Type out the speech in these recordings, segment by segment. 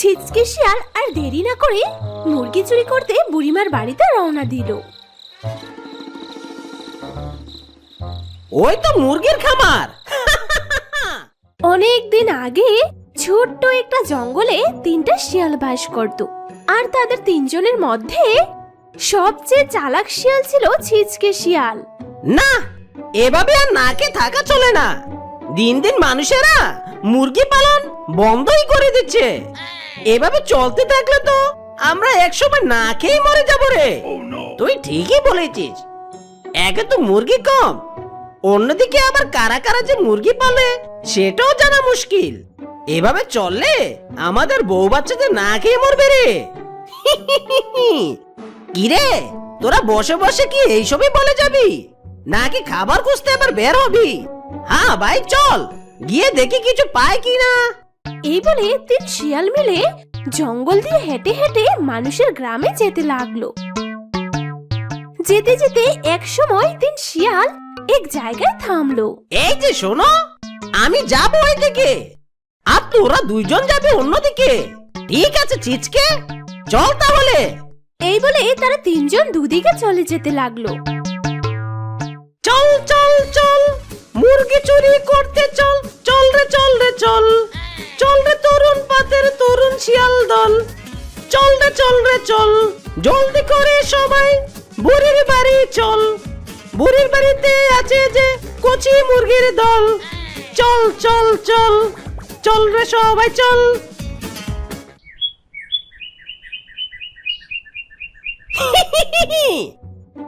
ছিচকে শিয়াল আর দেরি না করে মুরগি চুরি করতে বুড়িমার বাড়িতে রওনা দিল। ওই তো মুরগির খামার। অনেক দিন আগে ছোট্ট একটা জঙ্গলে তিনটা শিয়াল বাস করত আর তাদের তিনজনের মধ্যে সবচেয়ে চালাক শিয়াল ছিল ছিচকে শিয়াল। না এভাবে আর নাকে থাকা চলে না। দিন দিন মানুষেরা মুরগি পালন বন্ধই করে দিচ্ছে। এভাবে চলতে থাকলে তো আমরা একসময় না খেয়ে মরে যাব রে। তুই ঠিকই বলেছিস। একে তো মুরগি কম। অন্যদিকে আবার কারা কারা যে মুরগি পালে সেটাও জানা মুশকিল। এভাবে চললে আমাদের বউ বাচ্চাদের না খেয়ে মরবে রে। কিরে তোরা বসে বসে কি এইসবই বলে যাবি? নাকি খাবার খুঁজতে আবার বের হবি? হ্যাঁ ভাই চল। গিয়ে দেখি কিছু পাই কিনা। এই বলে তিন শিয়াল মিলে জঙ্গল দিয়ে হেঁটে হেঁটে মানুষের গ্রামে যেতে লাগল। যেতে যেতে এক সময় তিন শিয়াল এক জায়গায় থামলো। এই যে শোনো আমি যাব ওই দিকে আর তোরা দুইজন যাবে অন্যদিকে। ঠিক আছে চিচকে চল তাহলে। এই বলে তারা তিনজন দুদিকে চলে যেতে লাগল। চল চল চল মুরগি চুরি করতে চল চল রে চল রে চল। চল রে তরুণ পাতের তরুণ শিয়াল দল। চল রে চল রে, চল। জলদি করে সবাই বুড়ির বাড়ি চল। বুড়ির বাড়িতে আছে যে কচি মুরগির দল। চল চল চল চল রে সবাই, চল।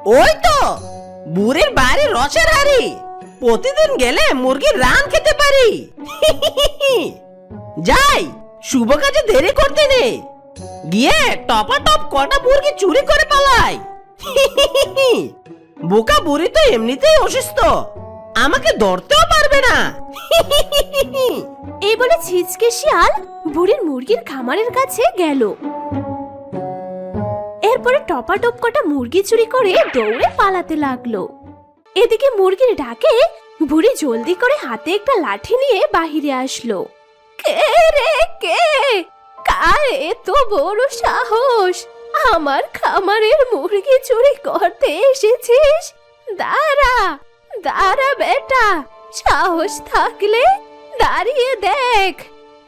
ওই তো, বুড়ির বাড়ির রসের হাড়ি। প্রতিদিন গেলে মুরগির রান খেতে পারি। যাই, শুভ কাজে দেরি করতে নেই গিয়ে টপা টপ কটা মুরগি চুরি করে পালাই। বোকা বুড়ি তো এমনিতেই অসুস্থ। আমাকে ধরতেও পারবে না। এই বলে ছিচকে শিয়াল বুড়ির মুরগির খামারের কাছে গেল। এরপরে টপাটপ কটা মুরগি চুরি করে দৌড়ে পালাতে লাগল। এদিকে মুরগির ডাকে বুড়ি জলদি করে হাতে একটা লাঠি নিয়ে বাহিরে আসলো। কে রে কে? কার এত বড় সাহস? আমার খামারের মুরগি চুরি করতে এসেছিস? দাঁড়া দাঁড়া বেটা, সাহস থাকলে দাঁড়িয়ে দেখ।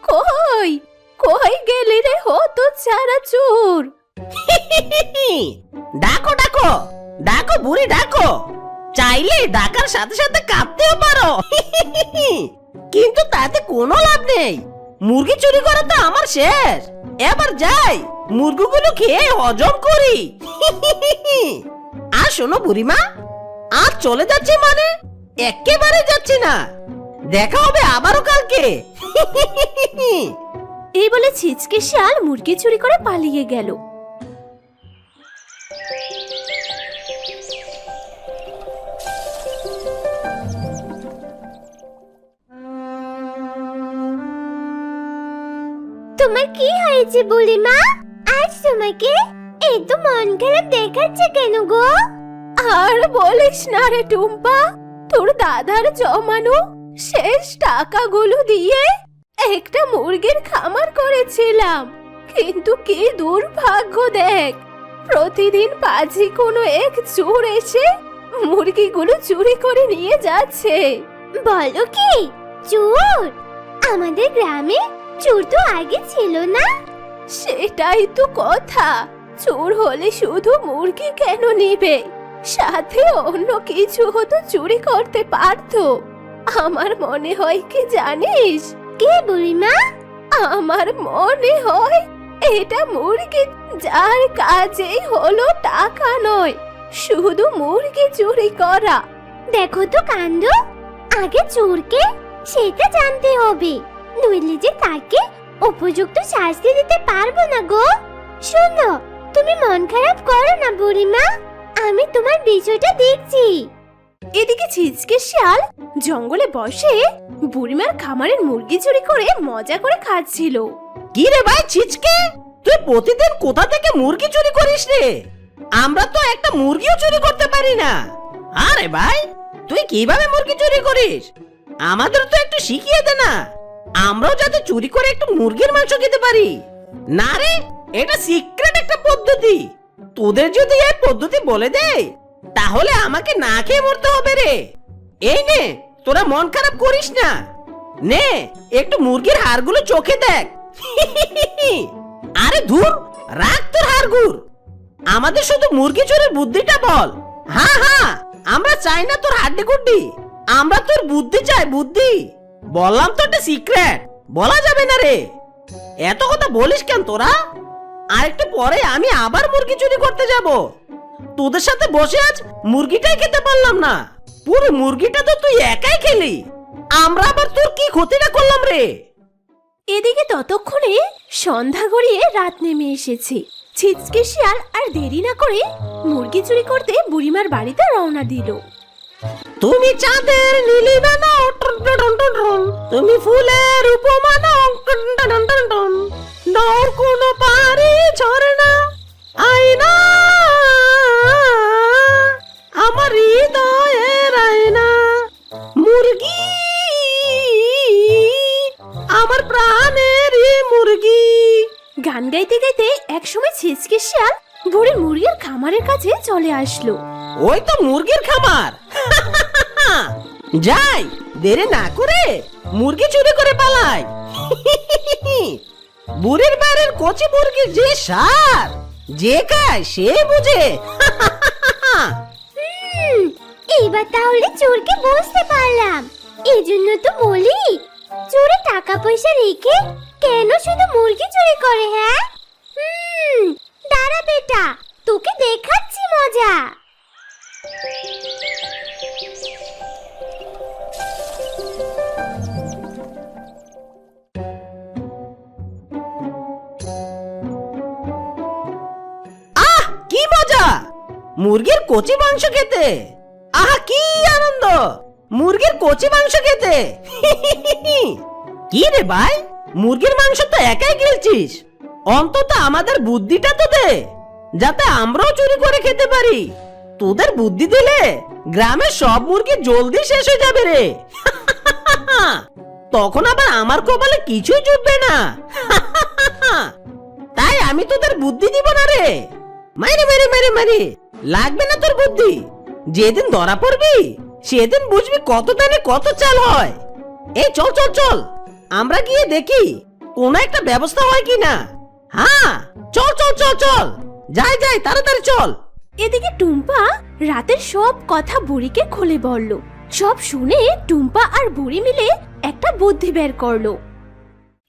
কই কই গেলি রে হতো ছাড়া চোর? ডাকো ডাকো ডাকো, বুড়ি, ডাকো। চাইলে ডাকার সাথে সাথে কাঁদতেও পারো। কিন্তু তাতে কোনো লাভ নেই। মুরগি চুরি করা তো আমার শেষ। এবার যাই, মুরগিগুলো খেয়ে হজম করি। আর শোনো বুড়িমা, আর চলে যাচ্ছি মানে একেবারে যাচ্ছি না। দেখা হবে আবারও কালকে। এই বলে ছিচকে শিয়াল মুরগি চুরি করে পালিয়ে গেল। তোমার কি হয়েছে বুড়িমা আজ তোমাকে এত মন খারাপ দেখাচ্ছে কেন গো? আর বলিস না রে টুম্পা তোর দাদার জমানো শেষ টাকাগুলো দিয়ে একটা মুরগির খামার করেছিলাম। কিন্তু কি দুর্ভাগ্য দেখ প্রতিদিন পাজি কোনো এক চোর এসে মুরগিগুলো চুরি করে নিয়ে যাচ্ছে। বলো কি চোর? আমাদের গ্রামে চোর তো আগে ছিল না? সেটাই তো কথা। চোর হলে শুধু মুরগি কেন নিবে? সাথে অন্য কিছু হতো চুরি করতে পারতো। আমার মনে হয় কি জানিস? কে বুড়িমা? আমার মনে হয় এটা মুরগি যার কাজেই হলো টাকা নয় শুধু মুরগি চুরি করা। দেখো তো কাণ্ড। আগে চোরকে সেটা জানতে হবে। নইলে যে তাকে উপযুক্ত শাস্তি দিতে পারব না গো। শোনো, তুমি মন খারাপ করো না বুড়িমা, আমি তোমার বিষয়টা দেখছি। এদিকে ছিচকে শিয়াল জঙ্গলে বসে বুড়িমার খামারের মুরগি চুরি করে মজা করে খাচ্ছিল। কি রে ভাই ছিচকে? তুই প্রতিদিন কোথা থেকে মুরগি চুরি করিস রে? আমরা তো একটা মুরগিও চুরি করতে পারি না। আরে ভাই, তুই কীভাবে মুরগি চুরি করিস? আমাদের তো একটু শিখিয়ে দে না। আমরাও যাতে চুরি করে একটু মুরগির মাংস খেতে পারি। না রে, এটা সিক্রেট একটা পদ্ধতি। তোদের যদি এই পদ্ধতি বলে দেয়, তাহলে আমাকে না খেয়ে মরতে হবে রে। এই নে, তোরা মন খারাপ করিস না। নে, একটু মুরগির হাড়গুলো চোখে দেখ। আরে ধুর, রাখ তোর হাড়গুড়। আমাদের শুধু মুরগি চোরের বুদ্ধিটা বল। হ্যাঁ হ্যাঁ আমরা চাই না তোর হাড্ডি গুড্ডি আমরা তোর বুদ্ধি চাই, বুদ্ধি। বললাম তো একটা সিক্রেট বলা যাবে না রে। এত কথা বলিস কেন তোরা? আর একটু পরে আমি আবার মুরগি চুরি করতে যাব। তোদের সাথে বসে আজ মুরগিটাই খেতে পারলাম না। পুরো মুরগিটা তো তুই একাই খেলি। আমরা আবার তোর কি ক্ষতিটা করলাম রে? এদিকে ততক্ষণে সন্ধ্যা গড়িয়ে রাত নেমে এসেছে। ছিচকে শিয়াল আর দেরি না করে মুরগি চুরি করতে বুড়িমার বাড়িতে রওনা দিল। তুমি চাঁদের নীলিমা নাও। তুমি ফুলের উপমা নাও টন। কোনো পারি ঝরে না আয়না। আমার হৃদয়ের আয়না। মুরগি আমার প্রাণের মুরগি। গান গাইতে গাইতে একসময় ছিচকে শিয়াল বুড়ির মুরগির খামারের কাছে চলে আসলো। ওই তো মুরগির খামার। যাই, দেরি না করে মুরগি চুরি করে পালাই। বুড়ির বাড়ির কচি মুরগির যে সার, যে খায় সে বুঝে। এইবার তাহলে চোরকে বুঝতে পারলাম। এই জন্য তো বলি, চোরে টাকা পয়সা রেখে কেন শুধু মুরগি চুরি করে হ্যাঁ? হুম, দাঁড়া বেটা, তোকে দেখাচ্ছি মজা। মুরগির কচি মাংস খেতে। আহা, কি আনন্দ! মুরগির কচি মাংস খেতে। কি রে ভাই? মুরগির মাংস তো একাই গিলছিস। অন্তত আমাদের বুদ্ধিটা তো দে যাতে আমরাও চুরি করে খেতে পারি। তোদের বুদ্ধি দিলে গ্রামের সব মুরগি জলদি শেষ হয়ে যাবে রে। তখন আবার আমার কপালে কিছুই জুটবে না। তাই আমি তোদের বুদ্ধি দিব না রে। মারি মারি মারি মারি। লাগবে না তোর বুদ্ধি? যেদিন ধরা পড়বি, সেদিন বুঝবি কত দানে কত চাল হয়। এই চল চল চল, আমরা গিয়ে দেখি কোন একটা ব্যবস্থা হয় কি না। হ্যাঁ চল চল চল চল, যাই যাই, তাড়াতাড়ি চল। এদিকে টুম্পা রাতের সব কথা বুড়িকে খুলে বলল। সব শুনে টুম্পা আর বুড়ি মিলে একটা বুদ্ধি বের করল।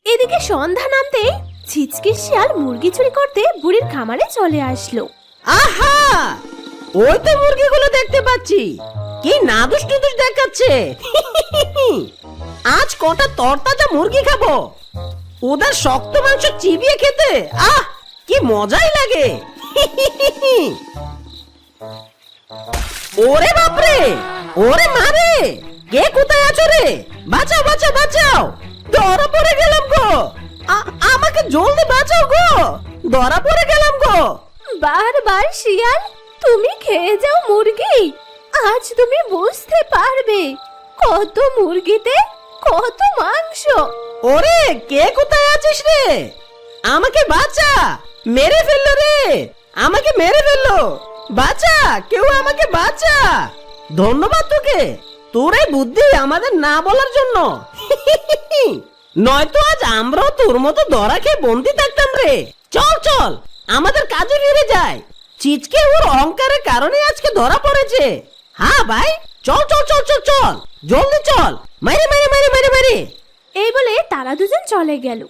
এদিকে সন্ধ্যা নামতে ছিচকে শিয়াল মুরগি চুরি করতে বুড়ির খামারে চলে আসলো। আহা! ওই তো মুরগিগুলো দেখতে পাচ্ছি। কি নাদুস টুদুস দেখাচ্ছে। আজ কটা তরতাজা মুরগি খাব। ওদের শক্ত মাংস চিবিয়ে খেতে। আহ, কি মজাই লাগে। ওরে বাপরে, ওরে মারে কে কোথায় আছো রে? বাঁচাও বাঁচাও বাঁচাও। ধরা পড়ে গেলাম গো। আমাকে জলদি বাঁচাও গো। ধরা পড়ে গেলাম গো। বারবার শিয়াল, তুমি খেয়ে যাও মুরগি। আজ তুমি বুঝতে পারবে কত মুরগিতে কত মাংস। ওরে, কে কোথায় আছিস রে? আমাকে বাঁচা, মেরে ফেলল রে। আমাকে মেরে ফেলল। বাঁচা, কেউ আমাকে বাঁচা। ধন্যবাদ তোকে। তোর বুদ্ধি আমাদের না বলার জন্য। নয়তো আজ আমরাও তোর মতো ধরা খেয়ে বন্দি থাকতাম রে। চল চল। আমাদের কাজে ফিরে যায়। চিচকে ওর অহংকারের কারণে আজকে ধরা পড়েছে। হ্যাঁ ভাই চল চল চল চল চল। জলদি চল। মারি মারি মারি মারি মারি এই বলে তারা দুজন চলে গেল।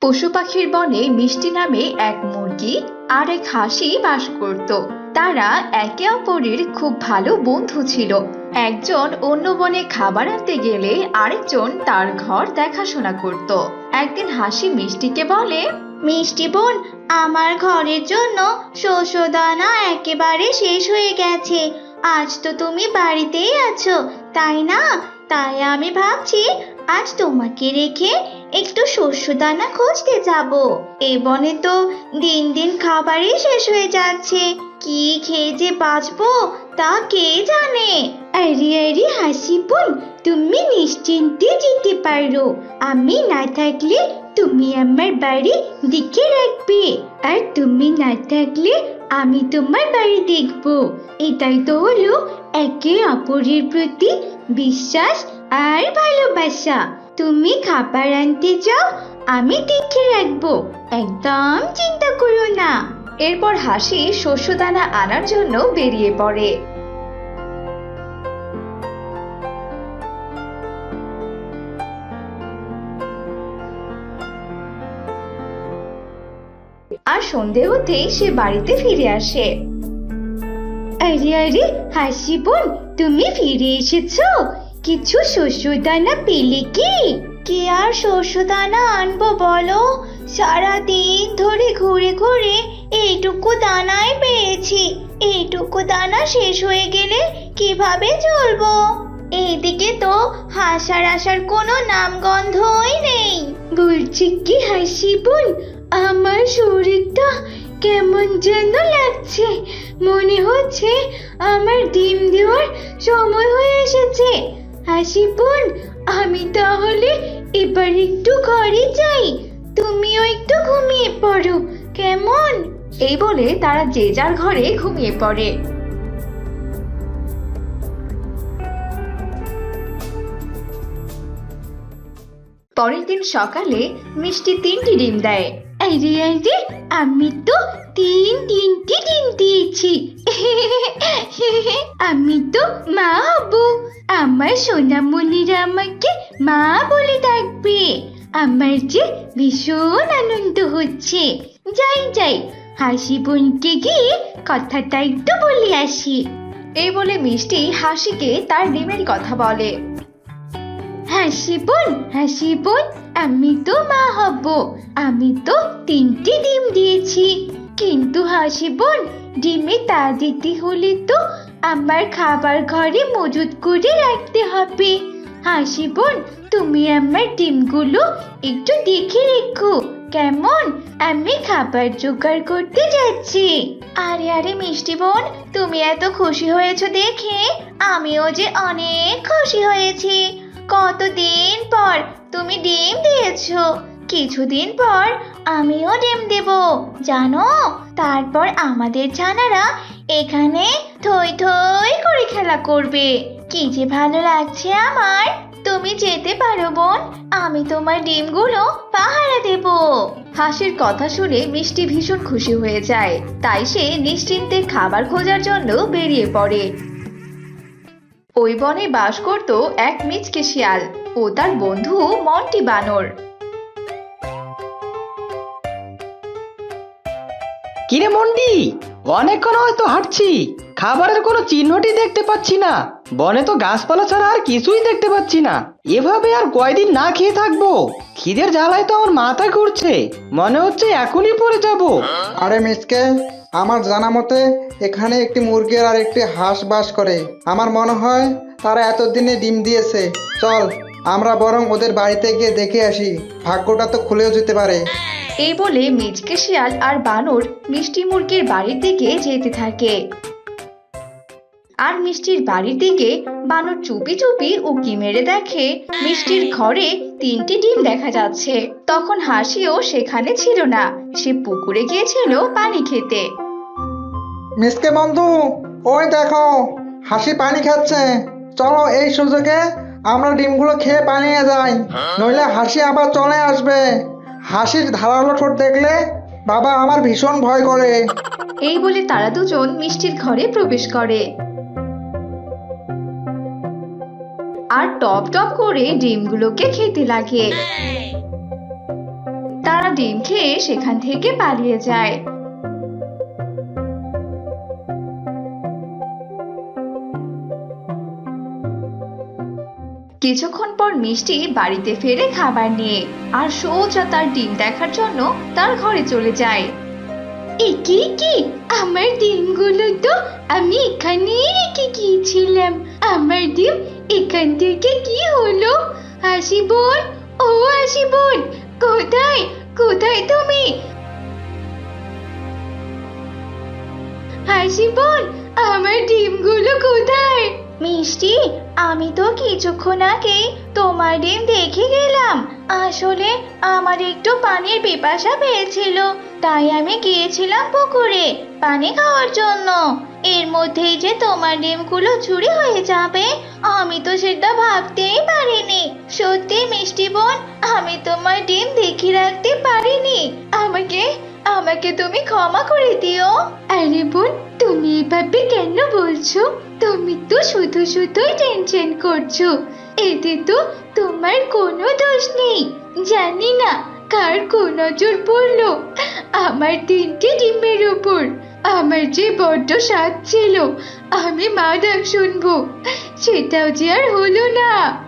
পশু পাখির বনে মিষ্টি নামে এক মুরগি আর এক হাসি বাস করত। তারা একে অপরের খুব ভালো বন্ধু ছিল। একজন অন্য বনে খাবার আনতে গেলে আরেকজন তার ঘর দেখাশোনা করত। একদিন হাসি মিষ্টিকে বলে, মিষ্টি বোন, আমার ঘরের জন্য শস্য দানা একেবারে শেষ হয়ে গেছে। আজ তো তুমি বাড়িতেই আছো, তাই না? তাই আমি ভাবছি, আজ তোমাকে রেখে একটু শস্য দানা খুঁজতে যাব। এ বনে তো দিন দিন খাবারই শেষ হয়ে যাচ্ছে। কি খেয়ে যে বাঁচবো তা কে জানে? আরে আরে হাসি বোন, তুমি নিশ্চিন্তে যেতে পারো। আমি না থাকলে তুমি আমার বাড়ি দেখে রাখবে। আর তুমি না থাকলে আমি তোমার বাড়ি দেখব। এটাই তো হলো একে অপরের প্রতি বিশ্বাস আর ভালোবাসা। তুমি খাবার আনতে যাও, আমি দেখে রাখব। একদম চিন্তা করো না। এরপর হাসি শস্যদানা আনার জন্য বেরিয়ে পড়ে। আর সন্ধে হতেই সে বাড়িতে ফিরে আসে। আরে আরে, হাসি বোন, তুমি ফিরে এসেছ? কিছু দানা পেলে কি? কে আর দানা আনব বলো? সারা দিন ধরে ঘুরে ঘুরে এইটুকু দানাই পেয়েছি। এইটুকু দানা শেষ হয়ে গেলে কীভাবে চলবো? এইদিকে তো হাসার আসার কোনো নামগন্ধই নেই। বলছি কি হাসি বোন? আমার শরীরটা কেমন যেন লাগছে। মনে হচ্ছে আমার ডিম দেওয়ার সময় হয়ে এসেছে। হাসি বোন আমি তাহলে এবার একটু ঘরে যাই। তুমিও একটু ঘুমিয়ে পড়ো, কেমন? এই বলে তারা যে যার ঘরে ঘুমিয়ে পড়ে। পরের দিন সকালে মিষ্টি তিনটি ডিম দেয়। আরে আরে আমি তো তিন তিনটি ডিম দিয়েছি। আমি তো মা হব। আমার সোনামণিরা আমাকে মা বলে ডাকবে। আমার যে ভীষণ আনন্দ হচ্ছে। যাই যাই হাসি বোনকে গিয়ে কথাটা একটু বলে আসি। এই বলে মিষ্টি হাসিকে তার ডিমের কথা বলে। হাসি বোন হাসি বোন। আমি তো মা হব। আমি তো তিনটি ডিম দিয়েছি। কিন্তু হাসি বোন, ডিমে তা দিতে হলে তো আমার খাবার ঘরে মজুত করে রাখতে হবে। হাসি বোন, তুমি আমার ডিমগুলো একটু দেখে রেখো। কেমন? আমি খাবার জোগাড় করতে যাচ্ছি। আরে আরে মিষ্টি বোন, তুমি এত খুশি হয়েছো দেখে। আমিও যে অনেক খুশি হয়েছি। কতদিন পর তুমি ডিম দিয়েছ? কিছুদিন পর আমিও ডিম দেব, জানো? তারপর আমাদের ছানারা এখানে থই থই করে খেলা করবে। কি যে ভালো লাগছে আমার। তুমি যেতে পারো, বোন। আমি তোমার ডিমগুলো পাহারা দেব। হাসির কথা শুনে মিষ্টি ভীষণ খুশি হয়ে যায়। তাই সে নিশ্চিন্তে খাবার খোঁজার জন্য বেরিয়ে পড়ে। ওই বনে বাস করত এক মিচকে শিয়াল ও তার বন্ধু মন্টি বানর। কিরে মন্ডি অনেকক্ষণ হয়তো হাঁটছি খাবারের কোনো চিহ্নটি দেখতে পাচ্ছি না। বনে তো গাছপালা ছাড়া আর কিছুই দেখতে পাচ্ছি না। এভাবে আর কয়দিন না খেয়ে থাকব? খিদের জ্বালায় তো আমার মাথা ঘুরছে। মনে হচ্ছে এখনই পড়ে যাব। আরে মিসকে আমার জানা মতে, এখানে একটি মুরগি আর একটি হাঁস বাস করে। আমার মনে হয়, তারা এতদিনে ডিম দিয়েছে। চল, আমরা বরং ওদের বাড়িতে গিয়ে দেখে আসি। ভাগ্যটা তো খুলেও যেতে পারে। এই বলে মিচকে শিয়াল আর বানর মিষ্টি মুরগির বাড়ির দিকে যেতে থাকে। আর মিষ্টির বাড়ির দিকে বানর চুপি চুপি উকি মেরে দেখে মিষ্টির ঘরে তিনটি ডিম দেখা যাচ্ছে। তখন হাসিও সেখানে ছিল না। সে পুকুরে গিয়েছিল পানি খেতে। মিসকে বন্ধু ওই দেখো হাসি পানি খাচ্ছে। চলো এই সুযোগে আমরা ডিমগুলো খেয়ে পানিয়ে যাই। নইলে হাসি আবার চলে আসবে। হাসির ধারালো ঠোঁট দেখলে বাবা আমার ভীষণ ভয় করে। এই বলে তারা দুজন মিষ্টির ঘরে প্রবেশ করে। আর টপ টপ করে ডিমগুলোকে খেতে লাগে। তারা ডিম খেয়ে সেখান থেকে পালিয়ে যায়। কিছুক্ষণ পর মিষ্টি বাড়িতে ফেরে খাবার নিয়ে আর সোজা তার ডিম দেখার জন্য তার ঘরে চলে যায়। একি কি? আমার ডিমগুলো তো আমি এখানেই রেখে গিয়েছিলাম। আমার ডিম এখান থেকে কি হলো? হাসি বোন ও হাসি বোন কোথায়? কোথায় তুমি? হাসি বোন আমার ডিমগুলো কোথায়? মিষ্টি, আমি তো কিছুক্ষণ আগে তোমার ডিম দেখে গেলাম। আসলে আমার একটু পানির পিপাসা পেয়েছিল, তাই আমি গিয়েছিলাম পুকুরে পানি খাওয়ার জন্য। এর মধ্যেই যে তোমার ডিমগুলো চুরি হয়ে যাবে, আমি তো সেটা ভাবতেই পারিনি। সত্যি, মিষ্টি বোন, আমি তোমার ডিম দেখে রাখতে পারিনি। আমাকে আমাকে তুমি ক্ষমা করে দিও। আরে বোন, তুমি এভাবে কেন বলছো? তুমি তো শুধু শুধুই টেনশন করছ। এতে তো তোমার কোনো দোষ নেই। জানি না কার কোন নজর পড়ল। আমার তিনটে ডিমের উপর। আমার যে বড্ড স্বাদ ছিল, আমি মা ডাক শুনব। সেটাও যে আর হলো না।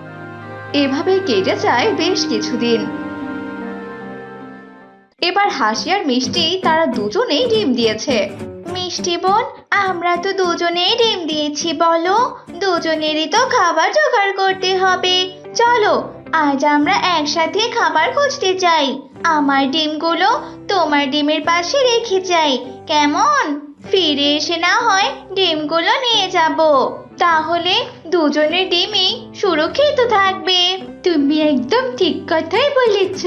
এভাবে কেটে যায় বেশ কিছুদিন। এবার হাসি আর মিষ্টি তারা দুজনেই ডিম দিয়েছে। মিষ্টি বোন, আমরা তো দুজনেই ডিম দিয়েছি, বলো। দুজনেরই তো খাবার জোগাড় করতে হবে। চলো আজ আমরা একসাথে খাবার খুঁজতে যাই আমার ডিমগুলো তোমার ডিমের পাশে রেখে যাই। কেমন? ফিরে এসে না হয় ডিমগুলো নিয়ে যাব। তাহলে দুজনের ডিমই সুরক্ষিত থাকবে। তুমি একদম ঠিক কথাই বলেছ।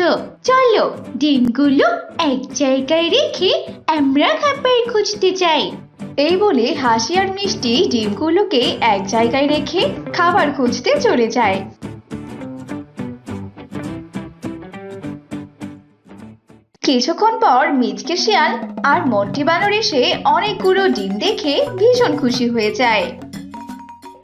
চলো ডিমগুলো এক জায়গায় রেখে আমরা খাবার খুঁজতে যাই এই বলে হাসি আর মিষ্টি ডিমগুলোকে এক জায়গায় রেখে খাবার খুঁজতে চলে যায়। কিছুক্ষণ পর মিচকে শিয়াল আর মন্টি বানর এসে অনেকগুলো ডিম দেখে ভীষণ খুশি হয়ে যায়।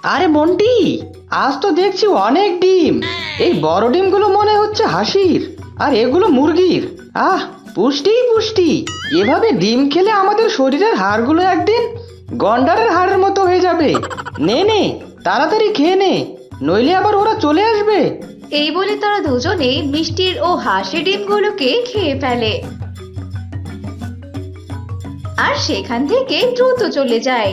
আরে মন্টি, আজ তো দেখছি অনেক ডিম। এই বড় ডিমগুলো মনে হচ্ছে হাসির, আর এগুলো মুরগির। আহ, পুষ্টি পুষ্টি। এভাবে ডিম খেলে আমাদের শরীরের হাড়গুলো একদিন গন্ডারের হাড়ের মতো হয়ে যাবে। নে নে, তাড়াতাড়ি খেয়ে নে, নইলে আবার ওরা চলে আসবে। এই বলে তারা দুজনে মিষ্টির ও হাসি ডিমগুলোকে খেয়ে ফেলে। আর সেখান থেকে দ্রুত চলে যায়।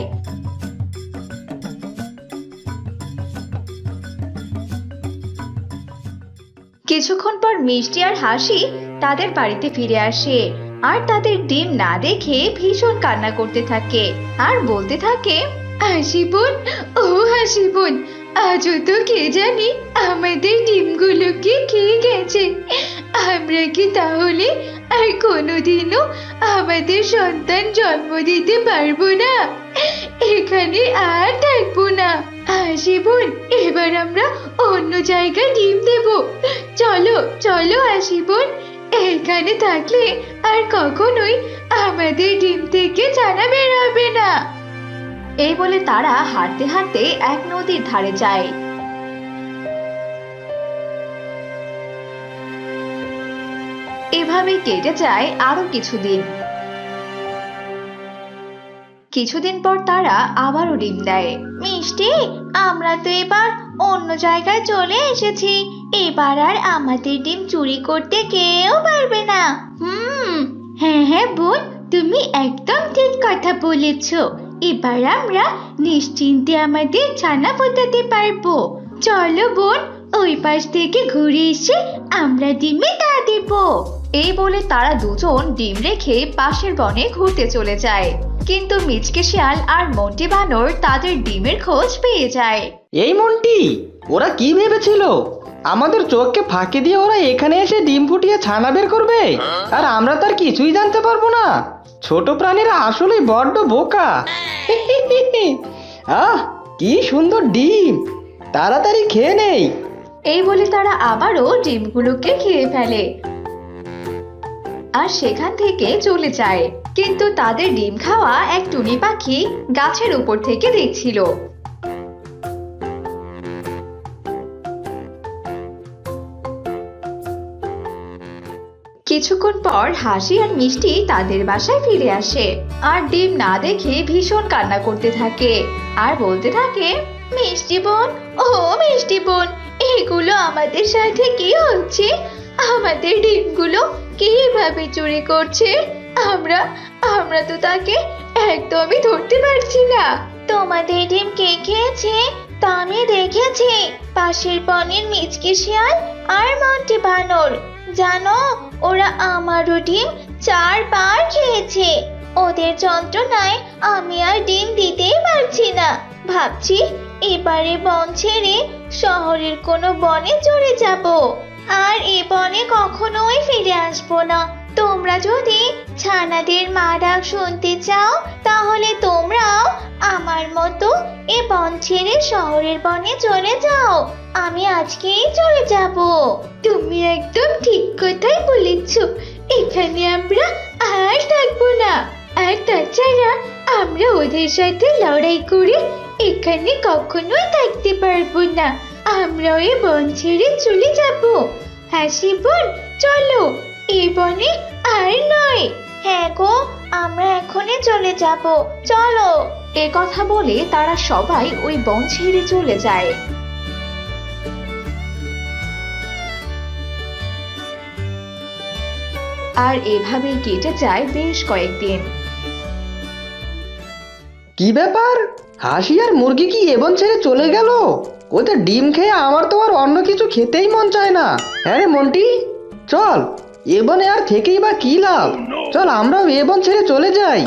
কিছুক্ষণ পর মিষ্টি আর হাসি তাদের বাড়িতে ফিরে আসে আর তাদের ডিম না দেখে ভীষণ কান্না করতে থাকে আর বলতে থাকে হাসি বোন ও হাসি বোন আজও তো কে জানি আমাদের ডিমগুলোকে খেয়ে গেছে। আমরা কি তাহলে আর কোনোদিনও আমাদের সন্তান জন্ম দিতে পারব না? এখানে আর থাকব না। হাসি বোন এবার আমরা অন্য জায়গায় ডিম দেব। চলো চলো হাসি বোন এখানে থাকলে আর কখনোই আমাদের ডিম থেকে ছানা বের হবে না। এই বলে তারা হাঁটতে হাঁটতে এক নদীর ধারে যায়। এভাবে কেটে যায় আরও কিছুদিন। কিছুদিন পর তারা আবারও ডিম দেয়। মিষ্টি, আমরা তো এবার অন্য জায়গায় চলে এসেছি। এবার আর আমাদের ডিম চুরি করতে কেউ পারবে না। হুম হ্যাঁ হ্যাঁ বোন, তুমি একদম ঠিক কথা বলেছ। এবার আমরা নিশ্চিন্তে আমাদের ছানা ফোটাতে পারব। চলো বোন, ওই পাশ থেকে ঘুরে এসে আমরা ডিমে তা দেব। এই বলে তারা দুজন ডিম রেখে পাশের বনে ঘুরতে চলে যায়। কিন্তু মিচকে শিয়াল আর মন্টি বানর তাদের ডিমের খোঁজ পেয়ে যায়। এই মন্টি ওরা কি ভেবেছিল? আমাদের চোখকে ফাঁকি দিয়ে ওরা এখানে এসে ডিম ফুটিয়ে ছানা বের করবে? আর আমরা তার কিছুই জানতে পারব না। ছোট প্রাণীরা আসলেই বড্ড বোকা। আহ কি সুন্দর ডিম। তাড়াতাড়ি খেয়ে নেই। এই বলে তারা আবারও ডিমগুলোকে খেয়ে ফেলে। আর সেখান থেকে চলে যায়। কিন্তু তাদের ডিম খাওয়া এক টুনি পাখি গাছের উপর থেকে দেখছিল। কিছুক্ষণ পর হাসি আর মিষ্টি তাদের বাসায় ফিরে আসে আর ডিম না দেখে ভীষণ কান্না করতে থাকে আর বলতে থাকে, মিষ্টি বোন, ও মিষ্টি বোন, এগুলো আমাদের সাথে কি হচ্ছে? আমাদের ডিমগুলো কীভাবে চুরি করছে? আমরা আমরা তো তাকে একদমই ধরতে পারছি না। তোমাদের ডিম কে খেয়েছে? তা আমি দেখেছি। পাশের বনের মিচকে শিয়াল আর মন্টি বানর জানো, ওরা আমারও ডিম চারবার খেয়েছে। ওদের যন্ত্রণায় আমি আর ডিম দিতেই পারছি না। ভাবছি এবারে বন ছেড়ে শহরের কোনো বনে চলে যাব। আর এ বনে কখনোই ফিরে আসব না। তোমরা যদি ছানাদের মা ডাক শুনতে চাও, তাহলে তোমরাও আমার মতো এ বন ছেড়ে শহরের বনে চলে যাও। আমি আজকেই চলে যাব। তুমি একদম ঠিক কথাই বলেছ। এখানে আমরা আর থাকব না। আর তাছাড়া আমরা ওদের সাথে লড়াই করে এখানে কখনোই থাকতে পারব না। আমরা ওই বন ছেড়ে চলে যাব। হাসি বোন চলো এই বনে আর নয়। হ্যাঁ গো আমরা এখনই চলে যাব চলো। এ কথা বলে তারা সবাই ওই বন ছেড়ে চলে যায়। আর এভাবেই কেটে যায় বেশ কয়েকদিন। কি ব্যাপার? হাসি আর মুরগি কি এবন ছেড়ে চলে গেল? ওদের ডিম খেয়ে আমার তো আর অন্য কিছু খেতেই মন চায় না। হ্যাঁ রে মন্টি? চল এবনে আর থেকেই বা কি লাভ? চল আমরাও এবন ছেড়ে চলে যাই।